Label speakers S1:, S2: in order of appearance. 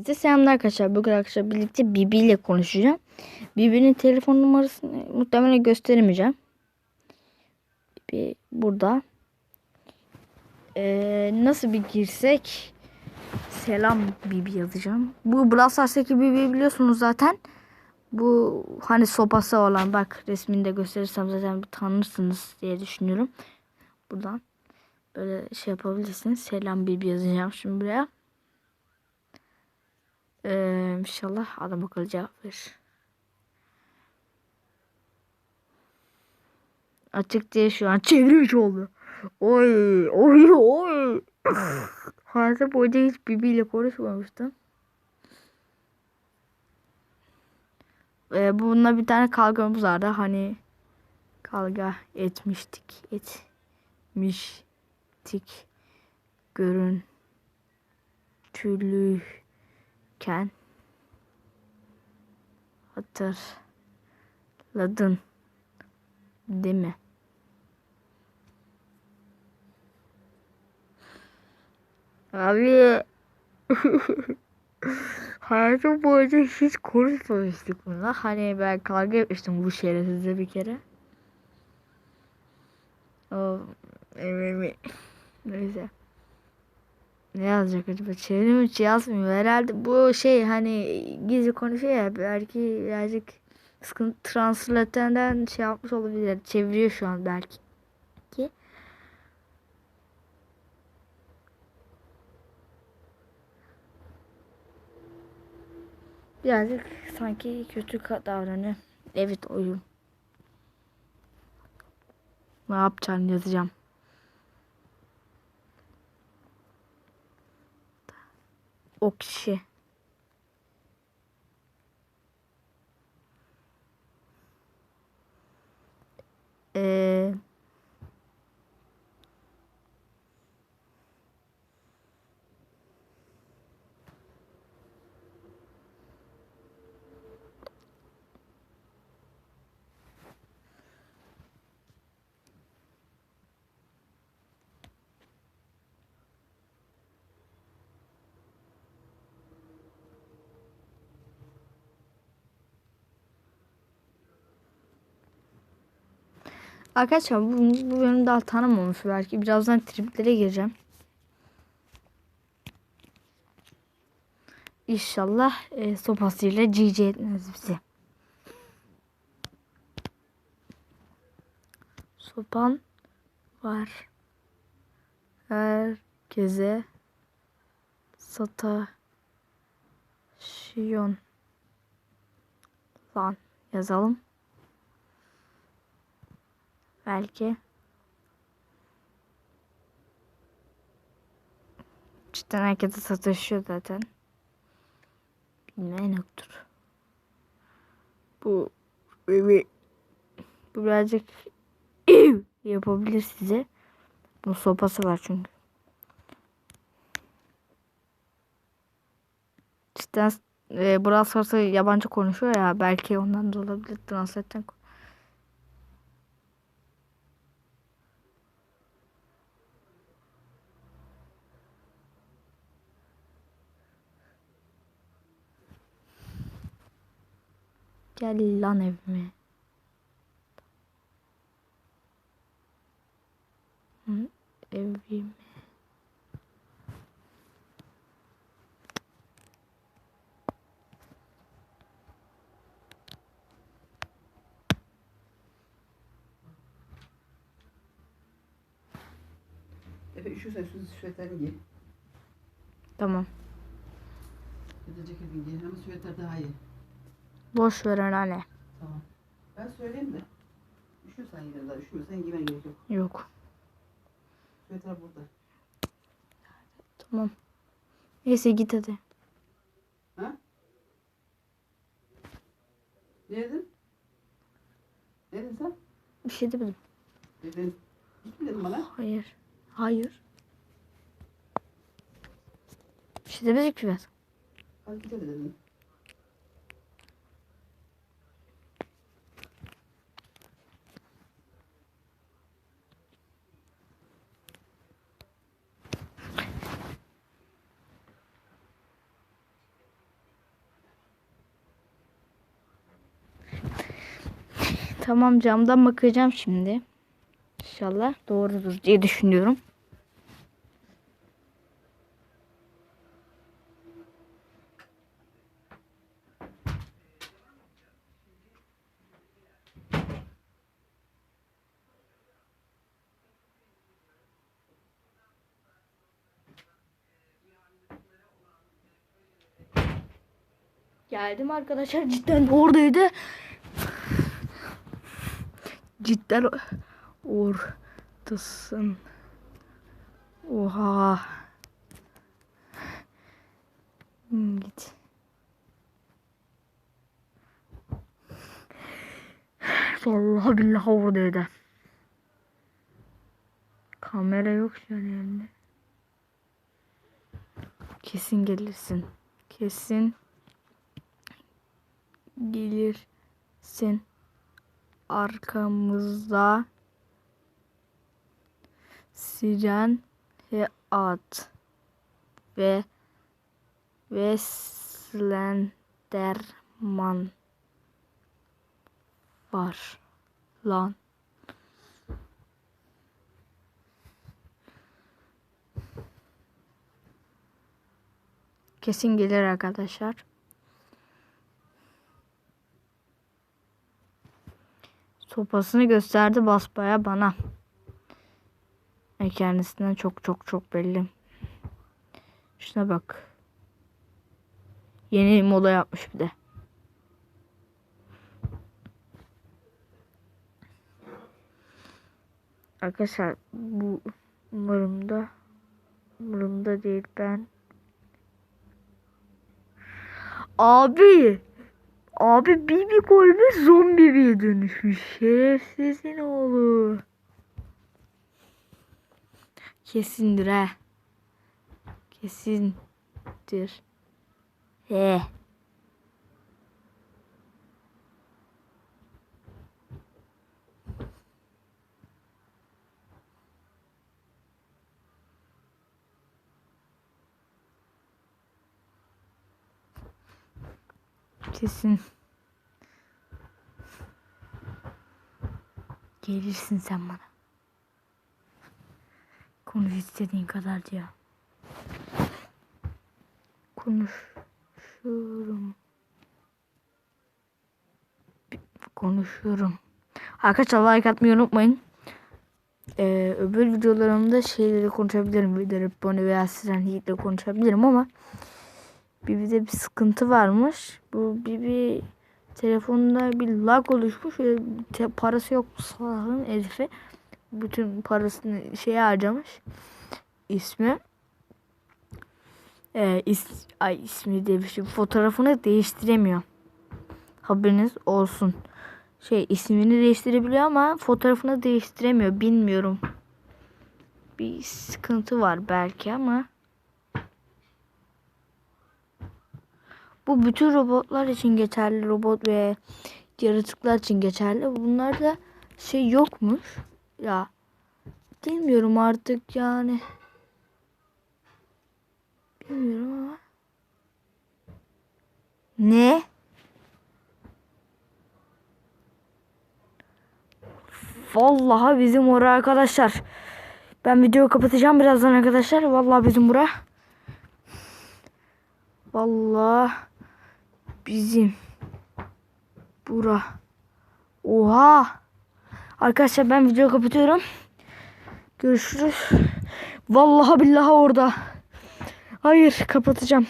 S1: Size selamlar arkadaşlar. Bugün arkadaşlar birlikte Bibi ile konuşacağım. Bibi'nin telefon numarasını muhtemelen gösteremeyeceğim. Bibi burada. Ee, nasıl bir girsek? Selam Bibi yazacağım. Bu Brawl Stars'taki Bibi biliyorsunuz zaten. Bu hani sopası olan bak resmini de gösterirsem zaten tanırsınız diye düşünüyorum. Buradan böyle şey yapabilirsiniz. Selam Bibi yazacağım şimdi buraya. Ee, inşallah adam akıllı cevap verir. Açık diye şu an çeviriş oldu. Oy oy oy. Hayatım boyunca hiç bibiyle konuşmamıştım. Ee, bununla bir tane kavgamız vardı. Hani kavga etmiştik. Etmiştik. Görüntülüyken hatırladın değil mi? Abi hayatım boyunca hiç konuşmamıştık bununla. Hani ben kavga etmiştim bu şerefsizle bir kere. O evet. Neyse. Ne yazacak acaba? Çevrim içi yazmıyor. Herhalde bu şey hani gizli konuşuyor ya belki birazcık sıkıntı translatönden şey yapmış olabilir. Çeviriyor şu an belki. Ki. Birazcık sanki kötü davranıyor. Evet oyun. Ne yapacağını yazacağım. O kişi. Ee, Arkadaşlar bu, bu bölüm daha tanımamış belki. Birazdan triplere gireceğim. İnşallah e, sopasıyla GG etmez bizi. Sopan var. Herkese sataşıyor. Lan yazalım. Belki. Cidden herkese sataşıyor zaten. Bilmeyen yoktur. Bu bu birazcık yapabilir size. Bu sopası var çünkü. Cidden e, Brawl Stars'ı yabancı konuşuyor ya belki ondan da olabilir. Translate'den Gel lan evime. Evime.
S2: Efe üşürsen şu süveterini giy.
S1: Tamam.
S2: Ya da ceketini giy. Ama süveter daha iyi.
S1: Boş ver anne.
S2: Tamam. Ben söyleyeyim de. Üşürsen yine de. Üşümürsen giymen gerek yok.
S1: Yok.
S2: Süveter burada.
S1: Tamam. Neyse git hadi.
S2: Ha? Ne dedin? Ne dedin sen?
S1: Bir şey demedim.
S2: Dedin. Git mi dedin bana?
S1: Hayır. Hayır. Bir şey demedik ki ben.
S2: Hadi git hadi dedin.
S1: Tamam camdan bakacağım şimdi. İnşallah doğrudur diye düşünüyorum. Geldim arkadaşlar cidden oradaydı. Cidden oradasın. Oha. Hmm, Git. Vallahi billahi oradaydı. Kamera yok şu an elimde. Kesin gelirsin. Kesin gelirsin. Arkamızda siren ve at ve ve Slenderman var lan. Kesin gelir arkadaşlar. Sopasını gösterdi basbaya bana. Ve kendisinden çok çok çok belli. Şuna bak. Yeni moda yapmış bir de. Arkadaşlar bu umurumda umurumda değil ben. Abi Abi Bibi koymuş zombi bir dönüşmüş. Şerefsizin oğlu. Kesindir ha. Kesindir. He. Kesin. Gelirsin sen bana. Konuş istediğin kadar ya. Konuşuyorum. Konuşuyorum. Arkadaşlar like atmayı unutmayın. Ee, öbür videolarımda şeyleri konuşabilirim. Video Bonnie veya Siren konuşabilirim ama bir de bir sıkıntı varmış. Bu bir telefonda bir lag oluşmuş te- parası yok salağın Elif'e. Bütün parasını şeye harcamış. İsmi. Ee, is, ay ismi bir şey. Fotoğrafını değiştiremiyor. Haberiniz olsun. Şey ismini değiştirebiliyor ama fotoğrafını değiştiremiyor. Bilmiyorum. Bir sıkıntı var belki ama. Bu bütün robotlar için geçerli. Robot ve yaratıklar için geçerli. Bunlarda şey yokmuş. Ya bilmiyorum artık yani. Bilmiyorum ama. Ne? Vallahi bizim oraya arkadaşlar. Ben videoyu kapatacağım birazdan arkadaşlar. Vallahi bizim bura. Vallahi bizim bura. Oha. Arkadaşlar ben videoyu kapatıyorum. Görüşürüz. Vallahi billahi orada. Hayır kapatacağım.